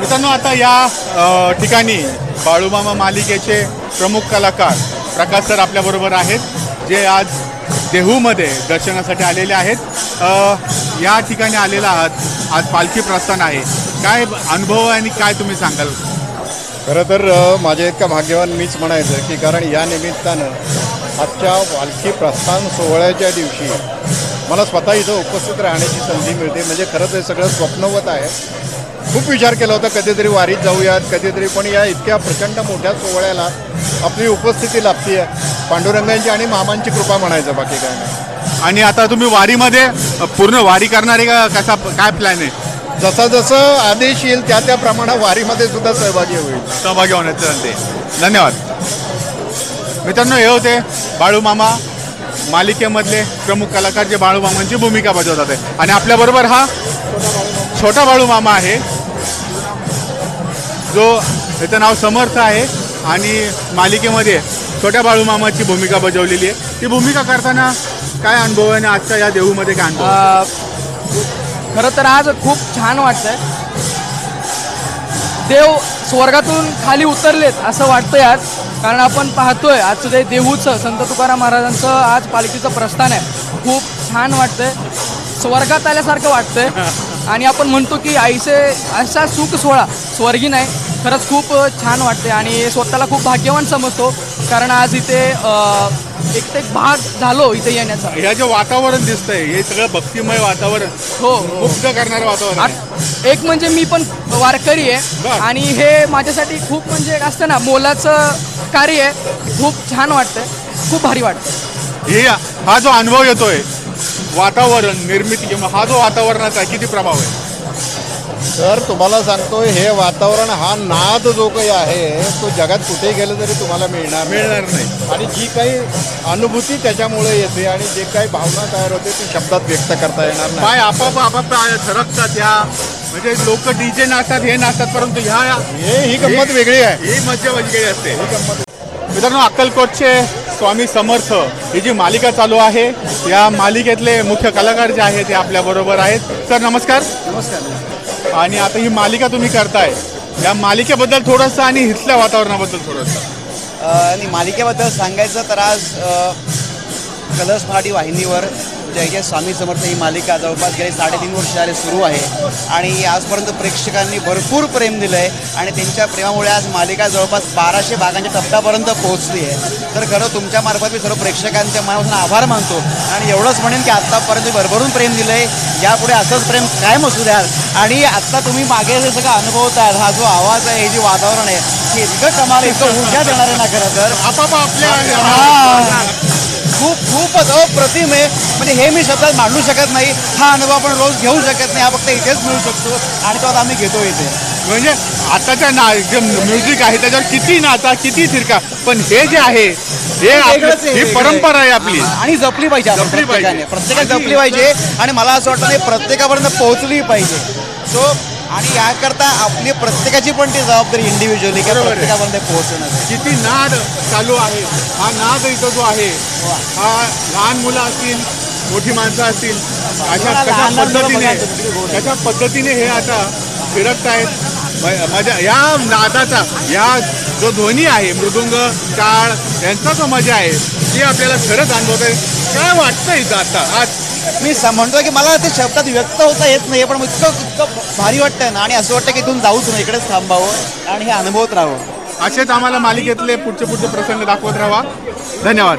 मित्रांनो आता या ठिकाणी बाळूमामा मालिकेचे प्रमुख कलाकार प्रकाश सर आपल्याबरोबर आहेत जे आज देहूमध्ये दर्शनासाठी आलेले आहेत. या ठिकाणी आलेला आहात. आज पालखी प्रस्थान आहे. काय अनुभव आहे आणि काय तुम्ही सांगाल? खरं तर माझ्या इतका भाग्यवान मीच म्हणायचं की कारण या निमित्तानं आजच्या वालखी प्रस्थान सोहळ्याच्या दिवशी मला स्वतः इथं उपस्थित राहण्याची संधी मिळते. म्हणजे खरंच हे सगळं स्वप्नवत आहे. खूप विचार केला होता कधीतरी वारीत जाऊयात कधीतरी पण या इतक्या प्रचंड मोठ्या सोहळ्याला आपली उपस्थिती लाभते आहे पांडुरंगांची आणि मामांची कृपा म्हणायचं बाकी काय नाही. आणि आता तुम्ही वारीमध्ये पूर्ण वारी करणारे का कसा काय प्लॅन आहे? जसा जसं आदेश येईल त्या त्याप्रमाणे वारीमध्ये सुद्धा सहभागी होईल. सहभागी होण्याचे संधी धन्यवाद. मित्रांनो हे होते बाळूमामा मालिकेमधले प्रमुख कलाकार जे बाळूमामांची भूमिका बजावतात आहे. आणि आपल्याबरोबर हा छोटा बाळूमामा आहे. जो त्याचं नाव समर्थ आहे आणि मालिकेमध्ये छोट्या बाळूमामाची भूमिका बजावलेली आहे. ती भूमिका करताना काय अनुभव आहे आणि आजच्या या देऊमध्ये काय अनुभव खरं तर आज खूप छान वाटतंय. देव स्वर्गातून खाली उतरलेत असं वाटतंय आज. कारण आपण पाहतोय आजचं ते देहूचं संत तुकाराम महाराजांचं आज पालखीचं प्रस्थान आहे. खूप छान वाटतंय. स्वर्गात आल्यासारखं वाटतंय. आणि आपण म्हणतो की आईचे असा सुख सोहळा स्वर्गी नाही खरंच खूप छान वाटते आणि स्वतःला खूप भाग्यवान समजतो कारण आज इथे एक ते भाग झालो इथे येण्याचा. हे जे वातावरण दिसतंय हे सगळं भक्तिमय वातावरण. हो. मुक्त करणारं वातावरण आहे. आत- एक म्हणजे मी पण वारकरी बर. आहे आणि हे माझ्यासाठी खूप म्हणजे एक असतं ना मोलाचं कार्य आहे. खूप छान वाटतंय. खूप भारी वाटतं हे हा जो अनुभव येतोय वातावरण निर्मिती किंवा हा जो वातावरणाचा किती प्रभाव आहे? तर तुम्हाला सांगतोय हे वातावरण हा नाद जो काही आहे तो जगात कुठे गेलं तरी तुम्हाला मिळणार. मिळणार नाही. आणि जी काही अनुभूती त्याच्यामुळे येते आणि जे काही भावना तयार होते ती शब्दात व्यक्त करता येणार नाही. पाय आपाप आपाप सरकतात ह्या म्हणजे लोक डीजे नाचतात हे नाचतात परंतु ह्या हे ही गंमत वेगळी आहे. ही मज्जा वेगळी असते. मित्रांनो अक्कलकोटचे स्वामी समर्थ ही जी मालिका चालू आहे या मालिकेतले मुख्य कलाकार जे आहेत ते आपल्या बरोबर आहेत. सर नमस्कार. नमस्कार. आणि आता ही मालिका तुम्ही करताय. या मालिकेबद्दल थोडंसं आणि इथल्या वातावरणाबद्दल थोडंसं. आणि मालिकेबद्दल सांगायचं तर आज कलर्स मराठी वाहिनीवर जय स्वामी समर्थ ही मालिका जवळपास गेले साडेतीन वर्ष झाले सुरू आहे. आणि आजपर्यंत प्रेक्षकांनी भरपूर प्रेम दिलं आहे आणि त्यांच्या प्रेमामुळे आज मालिका जवळपास बाराशे भागांच्या टप्प्यापर्यंत पोहोचली आहे. तर खरं तुमच्यामार्फत मी सर्व प्रेक्षकांच्या मनापासून आभार मानतो आणि एवढंच म्हणेन की आत्तापर्यंत भरभरून प्रेम दिलं आहे यापुढे असंच प्रेम कायम असू द्याल. आणि आत्ता तुम्ही मागे जे सगळं अनुभवताय. हा जो आवाज आहे हे जे वातावरण आहे हे इतकं कमाल इतकं ऊर्जा देणार आहे ना खरं तर आपाप आपल्या हा. खूप खूपच अप्रतिम आहे. म्हणजे हे मी शब्दात मांडू शकत नाही. हा अनुभव आपण रोज घेऊ शकत नाही. हा फक्त इथेच मिळू शकतो. आणि तो आता आम्ही घेतो इथे. म्हणजे आताच्या ना जे म्युझिक आहे त्याच्यावर किती नाचा किती थिरका. पण हे जे आहे हे आपलं- ही परंपरा आहे आपली. आणि जपली पाहिजे आपण जपली पाहिजे. प्रत्येकाने. प्रत्येकाने जपली पाहिजे. आणि मला असं वाटतं नाही प्रत्येकापर्यंत पोहोचली पाहिजे. सो आणि याकरता आपली प्रत्येकाची पण ती जबाबदारी इंडिव्हिज्युअली. प्रत्येकापर्यंत पोहोचणं किती नाद चालू आहे हा नाद इथं जो आहे हा लहान मुलं असतील मोठी माणसं असतील अशा कशा पद्धतीने. कशा पद्धतीने हे आता फिरकत आहेत म- माझ्या या नादाचा या जो ध्वनी आहे मृदुंग टाळ यांचा जो मजा आहे ती आपल्याला खरंच अनुभवत आहे काय वाटतं इथं आता आज मी म्हणतोय की मला ते शब्दात व्यक्त होता येत नाही पण इतकं इतकं भारी वाटतंय ना. आणि असं वाटतं की इथून जाऊच नाही इकडेच थांबावं आणि हे अनुभवत राहावं. असेच आम्हाला मालिकेतले पुढचे पुढचे प्रसंग दाखवत राहा. धन्यवाद.